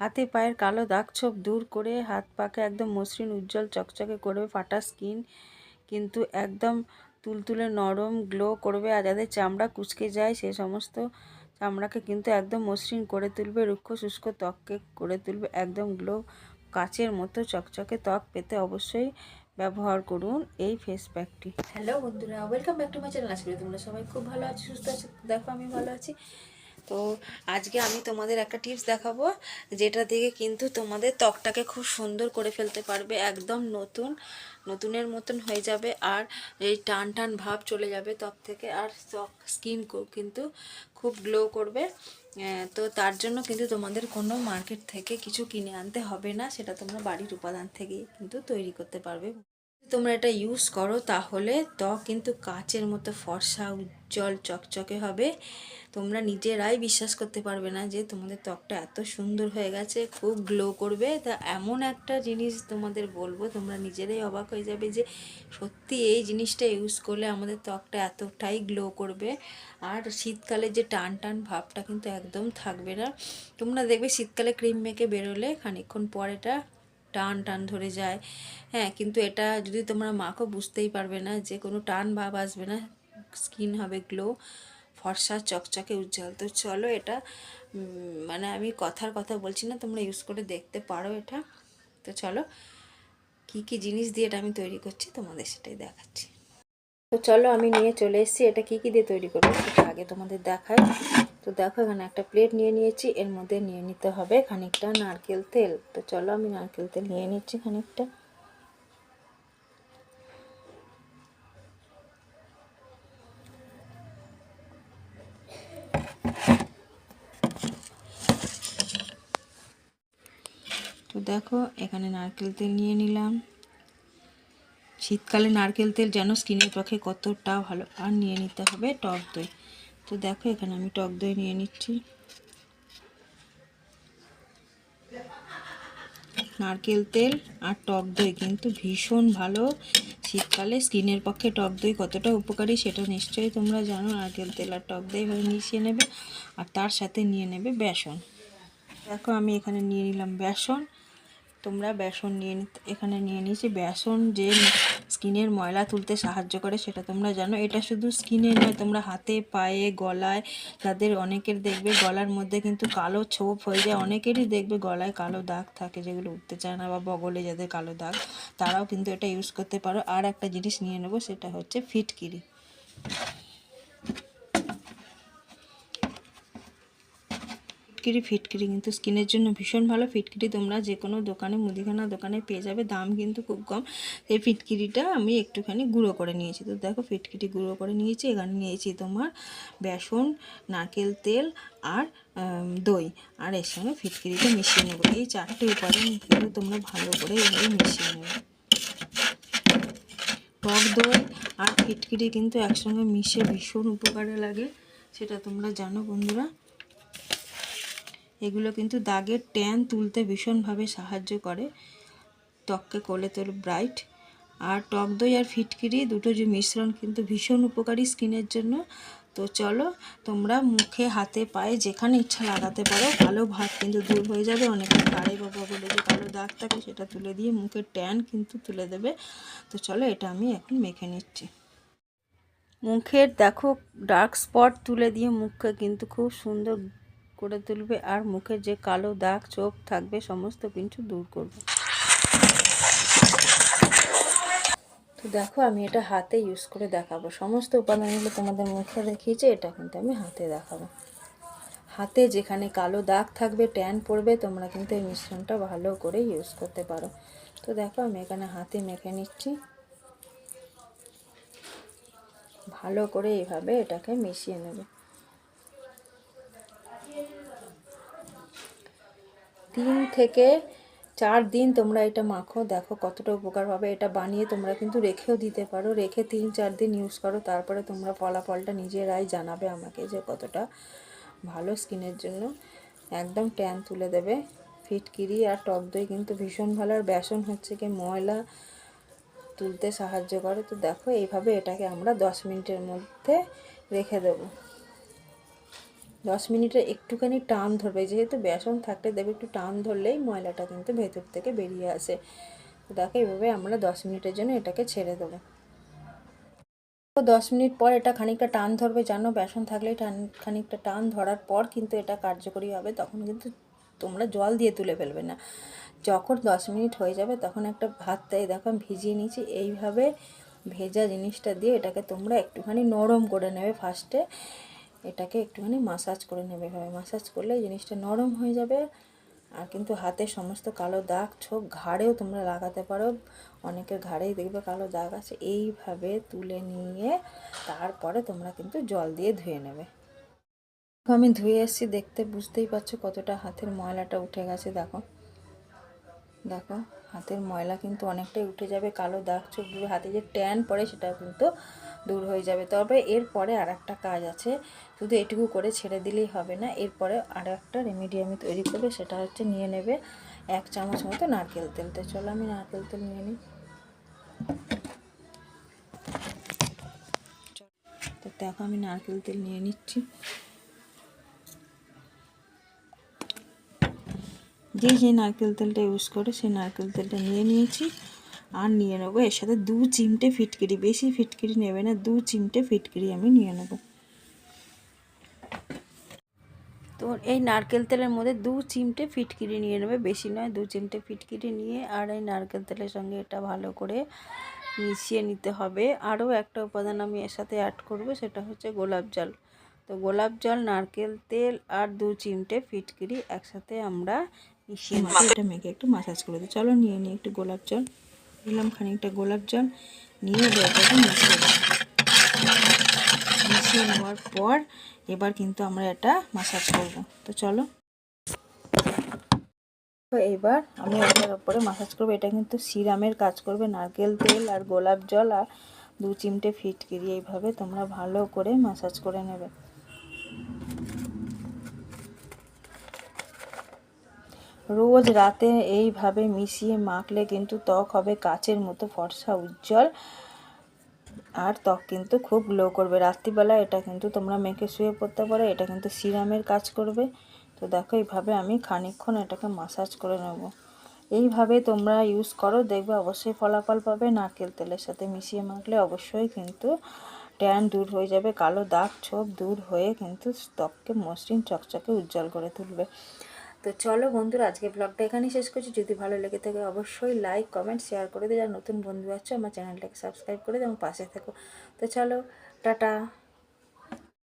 হাতে পায়ের কালো দাগ ছোপ দূর করে হাত পাকে একদম মসৃণ, উজ্জ্বল, চকচকে করবে ফাটা স্কিন। কিন্তু একদম তুলতুলে নরম গ্লো করবে আর যাদের চামড়া কুচকে যায়, সে সমস্ত চামড়াকে কিন্তু একদম মসৃণ করে তুলবে, রুক্ষ, শুষ্ক ত্বককে করে তুলবে। একদম গ্লো কাচের মতো চকচকে ত্বক পেতে অবশ্যই ব্যবহার করুন এই ফেস প্যাকটি হ্যালো বন্ধুরা welcome back to my channel আজকে তোমরা সবাই খুব ভালো আছো, সুস্থ আছো। দেখো, আমি ভালো আছি। তো আজকে আমি তোমাদের একটা টিপস দেখাবো, যেটা থেকে কিন্তু তোমাদের ত্বকটাকে খুব সুন্দর করে ফেলতে পারবে, একদম নতুন, নতুনের মতন হয়ে যাবে আর এই টান টান ভাব চলে যাবে ত্বক থেকে আর ত্বক স্কিন কিন্তু খুব গ্লো করবে। তো তার জন্য কিন্তু তোমাদের কোনো মার্কেট থেকে কিছু কিনে আনতে হবে না, সেটা তোমরা বাড়ির উপাদান থেকেই কিন্তু তৈরি করতে পারবে। তোমরা এটা ইউজ করো, তাহলে ত্বক কিন্তু কাচের মতো ফর্সা, উজ্জ্বল, চকচকে হবে। তোমরা নিজেরাই বিশ্বাস করতে পারবে না যে তোমাদের ত্বকটা এত সুন্দর হয়ে গেছে, খুব গ্লো করবে। তা এমন একটা জিনিস তোমাদের বলব, তোমরা নিজেরাই অবাক হয়ে যাবে যে সত্যি এই জিনিসটা ইউজ করলে আমাদের ত্বকটা এতটাই গ্লো করবে। আর শীতকালে যে টান টান ভাবটা কিন্তু একদম থাকবে না। তোমরা দেখবে শীতকালে ক্রিম মেখে বেরোলে খানিকক্ষণ পর এটা টান টান ধরে যায়। হ্যাঁ কিন্তু এটা যদি তোমরা মাখো বুঝতেই পারবে না যে কোনো টান ভাব আসবে না। স্কিন হবে গ্লো, ফর্সা, চকচকে, উজ্জ্বল। তো চলো এটা মানে আমি কথার কথা বলছি না, তোমরা ইউজ করে দেখতে পারো এটা। তো চলো, কি কি জিনিস দিয়ে এটা আমি তৈরি করছি, তোমাদের সেটাই দেখাচ্ছি। তো চলো আমি নিয়ে চলে এসেছি, এটা কি কি দিয়ে তৈরি করব আগে তোমাদের দেখাই। তো দেখো, এখানে একটা প্লেট নিয়ে নিয়েছি। এর মধ্যে নিয়ে নিতে হবে খানিকটা নারকেল তেল। তো চলো আমি নারকেল তেল নিয়ে নিচ্ছি খানিকটা। তো দেখো, এখানে নারকেল তেল নিয়ে নিলাম। শীতকালে নারকেল তেল যেন স্কিনের পক্ষে কতটা ভালো। আর নিয়ে নিতে হবে টক দই। তো দেখো, এখানে আমি টক দই নিয়ে নিচ্ছি। নারকেল তেল আর টক দই কিন্তু ভীষণ ভালো। শীতকালে স্কিনের পক্ষে টক দই কতটা উপকারী সেটা নিশ্চয়ই তোমরা জানো। নারকেল তেল আর টক দই ভাবে মিশিয়ে নেবে আর তার সাথে নিয়ে নেবে বেসন। দেখো, আমি এখানে নিয়ে নিলাম বেসন। তোমরা বেসন নিয়ে এখানে নিয়ে নিয়েছি। বেসন যে স্কিনের ময়লা তুলতে সাহায্য করে, সেটা তোমরা জানো। এটা শুধু স্কিনে নয়, তোমরা হাতে, পায়ে, গলায়, যাদের অনেকের দেখবে গলার মধ্যে কিন্তু কালো ছোপ হয়ে যায়, অনেকেরই দেখবে গলায় কালো দাগ থাকে যেগুলো উঠতে চায় না বা বগলে যাদের কালো দাগ, তারাও কিন্তু এটা ইউজ করতে পারো। আর একটা জিনিস নিয়ে নেব, সেটা হচ্ছে ফিটকিরি। ফিটকিরি ফিটকিরি কিন্তু স্কিনের জন্য ভীষণ ভালো। ফিটকিরি তোমরা যে কোনো দোকানে, মুদিখানা দোকানে পেয়ে যাবে। দাম কিন্তু খুব কম। এই ফিটকিরিটা আমি একটুখানি গুঁড়ো করে নিয়েছি। তো দেখো, ফিটকিরি গুঁড়ো করে নিয়েছি। এখানে নিয়েছি তোমার বেসন, নারকেল তেল আর দই। আর এর সঙ্গে ফিটকিরিটা মিশিয়ে নেব। এই চারটে উপাদান তোমরা ভালো করে এইভাবে মিশিয়ে নেবে। টক দই আর ফিটকিরি কিন্তু একসঙ্গে মিশে ভীষণ উপকারে লাগে। সেটা তোমরা জানো বন্ধুরা। এগুলো কিন্তু দাগের ট্যান তুলতে ভীষণভাবে সাহায্য করে। ত্বককে কোলে তোল ব্রাইট। আর টক দই আর ফিটকিরি দুটো যে মিশ্রণ কিন্তু ভীষণ উপকারী স্কিনের জন্য। তো চলো, তোমরা মুখে, হাতে, পায়ে যেখানে ইচ্ছা লাগাতে পারো, কালো ভাত কিন্তু দূর হয়ে যাবে। অনেকের গাড়ি বাবা বলে যে কালো দাগ থাকে, সেটা তুলে দিয়ে মুখের ট্যান কিন্তু তুলে দেবে। তো চলো, এটা আমি এখন মেখে নিচ্ছি। মুখের, দেখো ডার্ক স্পট তুলে দিয়ে মুখকে কিন্তু খুব সুন্দর করে তুলবে আর মুখে যে কালো দাগ চোখ থাকবে সমস্ত কিছু দূর করবে। তো দেখো, আমি এটা হাতে ইউজ করে দেখাবো। সমস্ত উপাদানগুলো তোমাদের মুখে দেখিয়েছি, এটা কিন্তু আমি হাতে দেখাবো। হাতে যেখানে কালো দাগ থাকবে ট্যান পড়বে, তোমরা কিন্তু এই মিশ্রণটা ভালো করে ইউজ করতে পারো। তো দেখো, আমি এখানে হাতে মেখে নিচ্ছি। ভালো করে এইভাবে এটাকে মিশিয়ে নেবে। তিন থেকে চার দিন তোমরা এটা মাখো। দেখো কতটা উপকার পাবে। এটা বানিয়ে তোমরা কিন্তু রেখেও দিতে পারো। রেখে তিন, চার দিন ইউজ করো। তারপরে তোমরা ফলাফলটা নিজেরাই জানাবে আমাকে যে কতটা ভালো স্কিনের জন্য। একদম ট্যান তুলে দেবে। ফিটকিরি আর টক দই কিন্তু ভীষণ ভালো। আর বেসন হচ্ছে কি ময়লা তুলতে সাহায্য করে। তো দেখো এইভাবে এটাকে আমরা দশ মিনিটের মধ্যে রেখে দেবো। দশ মিনিটে একটুখানি টান ধরবে। যেহেতু বেসন থাকলে দেবে একটু টান ধরলেই ময়লাটা কিন্তু ভেতর থেকে বেরিয়ে আসে। তো দেখো, এভাবে আমরা দশ মিনিটের জন্য এটাকে ছেড়ে দেবো। দশ মিনিট পর এটা খানিকটা টান ধরবে। জানো, বেসন থাকলেই টান, খানিকটা টান ধরার পর কিন্তু এটা কার্যকরী হবে। তখন কিন্তু তোমরা জল দিয়ে তুলে ফেলবে না। যখন দশ মিনিট হয়ে যাবে, তখন একটা ভাতটাই দেখো ভিজিয়ে নিয়েছি। এইভাবে ভেজা জিনিসটা দিয়ে এটাকে তোমরা একটুখানি নরম করে নেবে ফার্স্টে। এটাকে একটুখানি মাসাজ করে নেবে এভাবে। মাসাজ করলে জিনিসটা নরম হয়ে যাবে আর কিন্তু হাতে সমস্ত কালো দাগ ছোপ ঘাড়েও তোমরা লাগাতে পারো। অনেকের ঘাড়েই দেখবে কালো দাগ আছে। এইভাবে তুলে নিয়ে তারপরে তোমরা কিন্তু জল দিয়ে ধুয়ে নেবে। আমি ধুয়ে এসেছি, দেখতে বুঝতেই পারছ কতটা হাতের ময়লাটা উঠে গেছে, দেখো। দেখো, হাতের ময়লা কিন্তু অনেকটাই উঠে যাবে। কালো দাগ দূর হাতে যে ট্যান পড়ে সেটা কিন্তু দূর হয়ে যাবে। তবে এরপরে আর একটা কাজ আছে, শুধু এটুকু করে ছেড়ে দিলেই হবে না। এরপরে আর একটা রেমেডি আমি তৈরি করবে, সেটা হচ্ছে নিয়ে নেবে এক চামচ মতো নারকেল তেল। তো চলো আমি নারকেল তেল নিয়ে নিই। তো দেখো আমি নারকেল তেল নিয়ে নিচ্ছি। যে যে নারকেল তেলটা ইউজ করে, সেই নারকেল তেলটা নিয়ে নিয়েছি। আর নিয়ে নেব। এর সাথে দু চিমটে ফিটকিরি বেশি ফিটকিরি নেবে না দু চিমটে ফিটকিরি আমি নিয়ে নেব। তো এই নারকেল তেলের মধ্যে দু চিমটে ফিটকিরি নিয়ে নেবে বেশি নয় দু চিমটে ফিটকিরি নিয়ে আর এই নারকেল তেলের সঙ্গে এটা ভালো করে মিশিয়ে নিতে হবে। আরও একটা উপাদান আমি এর সাথে অ্যাড করব সেটা হচ্ছে গোলাপ জল। তো গোলাপ জল নারকেল তেল আর দু চিমটে ফিটকিরি একসাথে আমরা মিশিয়ে এটা মেখে একটু মাসাজ করে দিই। চলো নিয়ে নিই একটু গোলাপ জল। দিলাম খানিকটা গোলাপ জল, নিয়ে এটাকে মিশিয়ে মিশিয়ে নেওয়ার পর এবার কিন্তু আমরা এটা মাসাজ করব। তো চলো। তো এবার আমি এটার উপরে মাসাজ করব। এটা কিন্তু সিরামের কাজ করবে। নারকেল তেল আর গোলাপ জল আর দু চিমটে ফিটকিরি এইভাবে তোমরা ভালো করে মাসাজ করে নেবে। রোজ রাতে এইভাবে মিশিয়ে মাখলে কিন্তু ত্বক হবে কাচের মতো, ফর্সা, উজ্জ্বল। আর ত্বক কিন্তু খুব গ্লো করবে। রাত্রিবেলা এটা কিন্তু তোমরা মেখে শুয়ে পড়তে পারো, এটা কিন্তু সিরামের কাজ করবে। তো দেখো, এইভাবে আমি খানিকক্ষণ এটাকে মাসাজ করে নেব। এইভাবে তোমরা ইউজ করো, দেখবে অবশ্যই ফলাফল পাবে। নারকেল তেলের সাথে মিশিয়ে মাখলে অবশ্যই কিন্তু ট্যান দূর হয়ে যাবে, কালো দাগ ছোপ দূর হয়ে কিন্তু ত্বককে মসৃণ, চকচকে, উজ্জ্বল করে তুলবে। তো চলো বন্ধুরা, আজকে ব্লগটা এখানেই শেষ করছি। যদি ভালো লেগে থাকে অবশ্যই লাইক কমেন্ট শেয়ার করে দিও। যারা নতুন বন্ধু আছো, আমার চ্যানেলটাকে সাবস্ক্রাইব করে দিও, আমার পাশে থেকো। তো চলো, টাটা।